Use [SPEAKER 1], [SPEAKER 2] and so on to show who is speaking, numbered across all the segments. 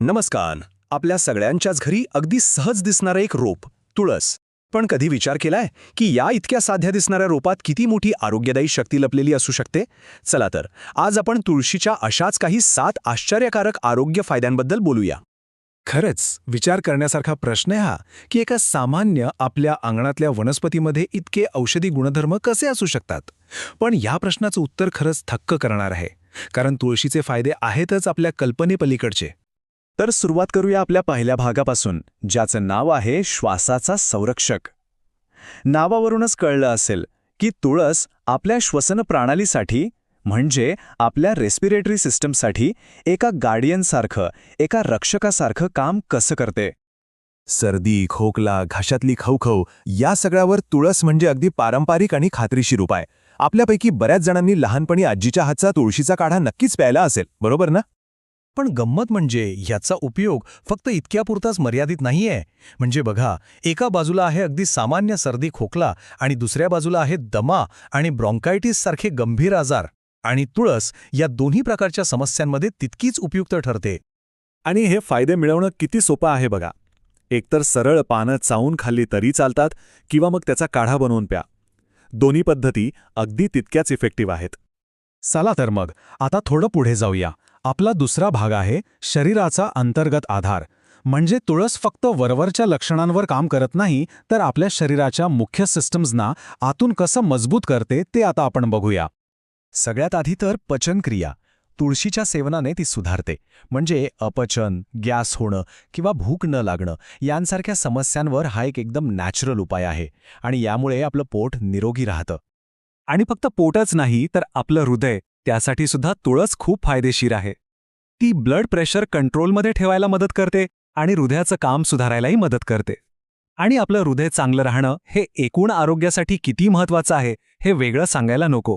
[SPEAKER 1] नमस्कार. आपल्या सगळ्यांच्याच घरी अगदी सहज दिसणारं एक रोप तुळस. पण कधी विचार केलाय की या इतक्या साध्या दिसणाऱ्या रोपात किती मोठी आरोग्यदायी शक्ती लपलेली असू शकते? चला तर आज आपण तुळशीच्या अशाच काही सात आश्चर्यकारक आरोग्य फायद्यांबद्दल बोलूया.
[SPEAKER 2] खरंच विचार करण्यासारखा प्रश्न हा की एका सामान्य आपल्या अंगणातल्या वनस्पतीमध्ये इतके औषधी गुणधर्म कसे असू शकतात? पण या प्रश्नाचं उत्तर खरंच थक्क करणार आहे. कारण तुळशीचे फायदे आहेतच आपल्या कल्पनेपलीकडचे.
[SPEAKER 1] तर सुरुवात करूया आपल्या पहिल्या भागापासून ज्याचं नाव आहे श्वासाचा संरक्षक. नावावरूनच कळलं असेल की तुळस आपल्या श्वसन प्रणालीसाठी म्हणजे आपल्या रेस्पिरेटरी सिस्टमसाठी एका गार्डियनसारखं एका रक्षकासारखं काम कसं करते?
[SPEAKER 2] सर्दी खोकला घशातली खवखव या सगळ्यावर तुळस म्हणजे अगदी पारंपरिक आणि खात्रीशीर उपाय. आपल्यापैकी बऱ्याच जणांनी लहानपणी आजीच्या हातचा तुळशीचा काढा नक्कीच प्यायला असेल बरोबर ना? पण गंमत म्हणजे ह्याचा उपयोग फक्त इतक्यापुरताच मर्यादित नाहीये. म्हणजे बघा एका बाजूला आहे अगदी सामान्य सर्दी खोकला आणि दुसऱ्या बाजूला आहे दमा आणि ब्रॉन्कायटिस सारखे गंभीर आजार आणि तुळस या दोन्ही प्रकारच्या समस्यांमध्ये तितकीच उपयुक्त ठरते. आणि हे फायदे मिळवणं किती सोपं आहे बघा. एकतर सरळ पानं चावून खाल्ली तरी चालतात किंवा मग त्याचा काढा बनवून प्या. दोन्ही पद्धती अगदी तितक्याच इफेक्टिव्ह आहेत. चला तर मग आता थोडं पुढे जाऊया. आपला दुसरा भाग आहे शरीराचा अंतर्गत आधार. म्हणजे तुळस फक्त वरवरच्या लक्षणांवर काम करत नाही तर आपल्या शरीराच्या मुख्य सिस्टम्सना आतून कसं मजबूत करते ते आता आपण बघूया. सगळ्यात आधी तर पचनक्रिया. तुळशीच्या सेवनाने ती सुधारते. म्हणजे अपचन गॅस होणं किंवा भूक न लागणं यांसारख्या समस्यांवर हा एक एकदम नॅचरल उपाय आहे. आणि यामुळे आपलं पोट निरोगी राहतं. आणि फक्त पोटच नाही तर आपलं हृदय. त्यासाठी सुद्धा तुळस खूप फायदेशीर आहे. ती ब्लड प्रेशर कंट्रोलमध्ये ठेवायला मदत करते आणि हृदयाचं काम सुधारायलाही मदत करते. आणि आपलं हृदय चांगलं राहणं हे एकूण आरोग्यासाठी किती महत्वाचं आहे हे वेगळं सांगायला नको.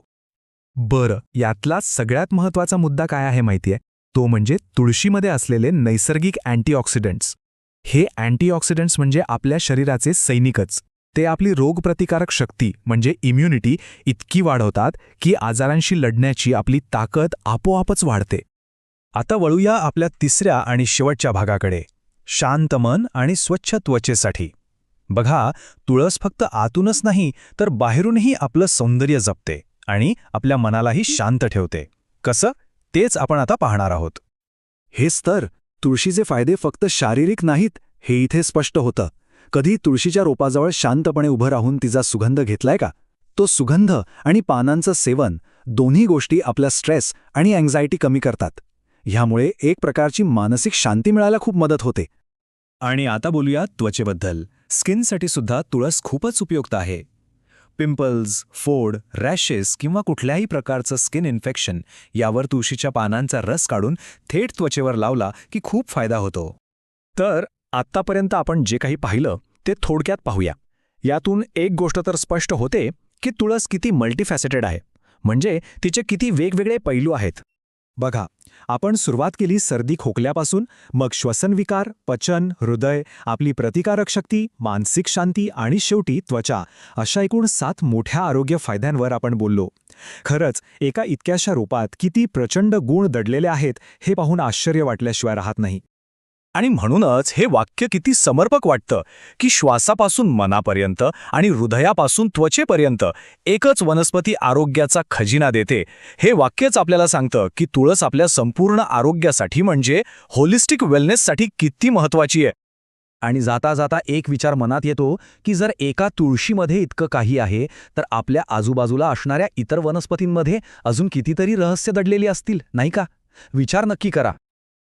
[SPEAKER 2] बरं यातला सगळ्यात महत्त्वाचा मुद्दा काय आहे माहितीये? तो म्हणजे तुळशीमध्ये असलेले नैसर्गिक अँटीऑक्सिडंट्स. हे अँटीऑक्सिडंट्स म्हणजे आपल्या शरीराचे सैनिकच. ते आपली रोगप्रतिकारक शक्ती म्हणजे इम्युनिटी इतकी वाढवतात की आजारांशी लढण्याची आपली ताकद आपोआपच वाढते. आता वळूया आपल्या तिसऱ्या आणि शेवटच्या भागाकडे. शांत मन आणि स्वच्छ त्वचेसाठी. बघा तुळस फक्त आतूनच नाही तर बाहेरूनही आपलं सौंदर्य जपते आणि आपल्या मनालाही शांत ठेवते. कसं? तेच आपण आता पाहणार आहोत. हेच तर तुळशीचे फायदे फक्त शारीरिक नाहीत हे इथे स्पष्ट होतं. कधी तुळशीच्या रोपाजवळ शांतपणे उभं राहून तिचा सुगंध घेतलाय का? तो सुगंध आणि पानांचं सेवन दोन्ही गोष्टी आपला स्ट्रेस आणि अँझायटी कमी करतात. ह्यामुळे एक प्रकारची मानसिक शांती मिळायला खूप मदत होते. आणि आता बोलूया त्वचेबद्दल. स्किनसाठी सुद्धा तुळस खूपच उपयुक्त आहे. पिंपल्स फोड रॅशेस किंवा कुठल्याही प्रकारचं स्किन इन्फेक्शन यावर तुळशीच्या पानांचा रस काढून थेट त्वचेवर लावला की खूप फायदा होतो. तर आत्तापर्यंत आपण जे काही पाहिलं ते थोडक्यात पाहूया. यातून एक गोष्ट तर स्पष्ट होते की तुळस किती मल्टीफॅसेटेड आहे. म्हणजे तिचे किती वेगवेगळे पैलू आहेत. बघा आपण सुरुवात केली सर्दी खोकल्यापासून मग श्वसनविकार पचन हृदय आपली प्रतिकारक शक्ती मानसिक शांती आणि शेवटी त्वचा अशा एकूण सात मोठ्या आरोग्य फायद्यांवर आपण बोललो. खरंच एका इतक्याशा रूपात किती प्रचंड गुण दडलेले आहेत हे पाहून आश्चर्य वाटल्याशिवाय राहत नाही. आणि म्हणूनच हे वाक्य किती समर्पक वाटतं की श्वासापासून मनापर्यंत आणि हृदयापासून त्वचेपर्यंत एकच वनस्पती आरोग्याचा खजिना देते. हे वाक्यच आपल्याला सांगतं की तुळस आपल्या संपूर्ण आरोग्यासाठी म्हणजे होलिस्टिक वेलनेससाठी किती महत्वाची आहे. आणि जाता जाता एक विचार मनात येतो की जर एका तुळशीमध्ये इतकं काही आहे तर आपल्या आजूबाजूला असणाऱ्या इतर वनस्पतींमध्ये अजून कितीतरी रहस्य दडलेली असतील नाही का? विचार नक्की करा.